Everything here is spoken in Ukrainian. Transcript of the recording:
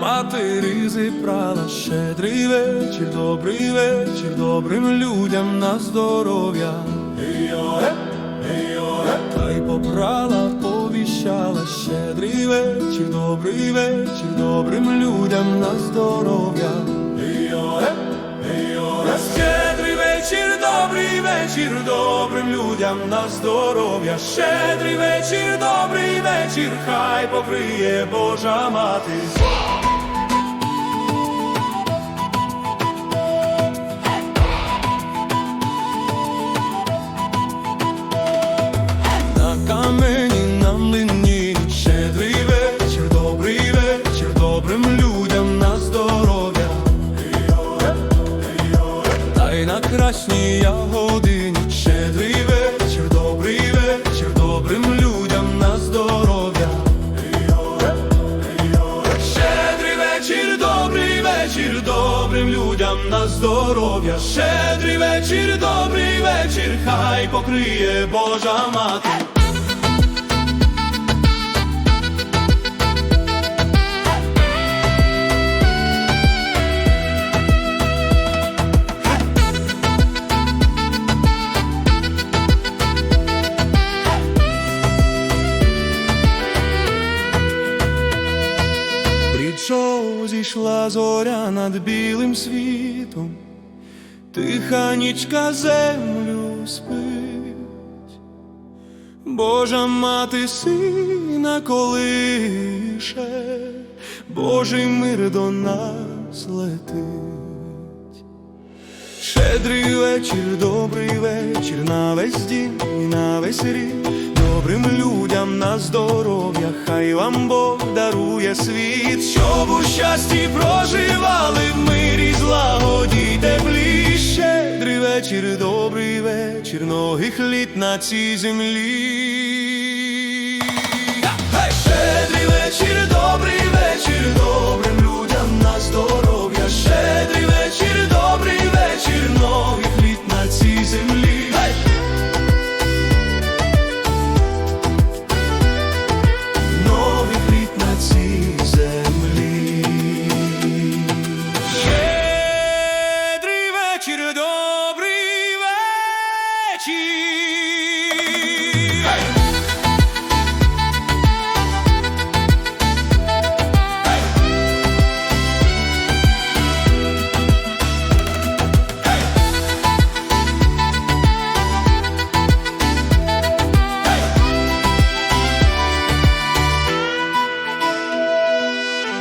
мати зібрала щедрий вечір, добрий вечір, добрим людям на здоров'я. Та й попрала, повіщала, щедрий вечір, добрий вечір, добрим людям на здоров'я. Вечір, добрим людям на здоров'я. Щедрий вечір, добрий вечір, хай покриє Божа мати. На камені на млині щедрий вечір, добрий вечір, добрим людям на здоров'я. Та на красній ягодині здоров'я. Щедрий вечір, добрий вечір, добрим людям на здоров'я. Щедрий вечір, добрий вечір, хай покриє Божа мати. Прийшов, зійшла зоря над білим світом, тиха нічка землю спить, Божа мати сина колише, Божий мир до нас летить. Щедрий вечір, добрий вечір, на весь дім на весь рік, добрим людям на здоров'я, хай вам Бог дарує світ, щоб у щасті проживали в мирі, злагоді теплі. Щедрий вечір, добрий вечір, многих літ на цій землі. Гей!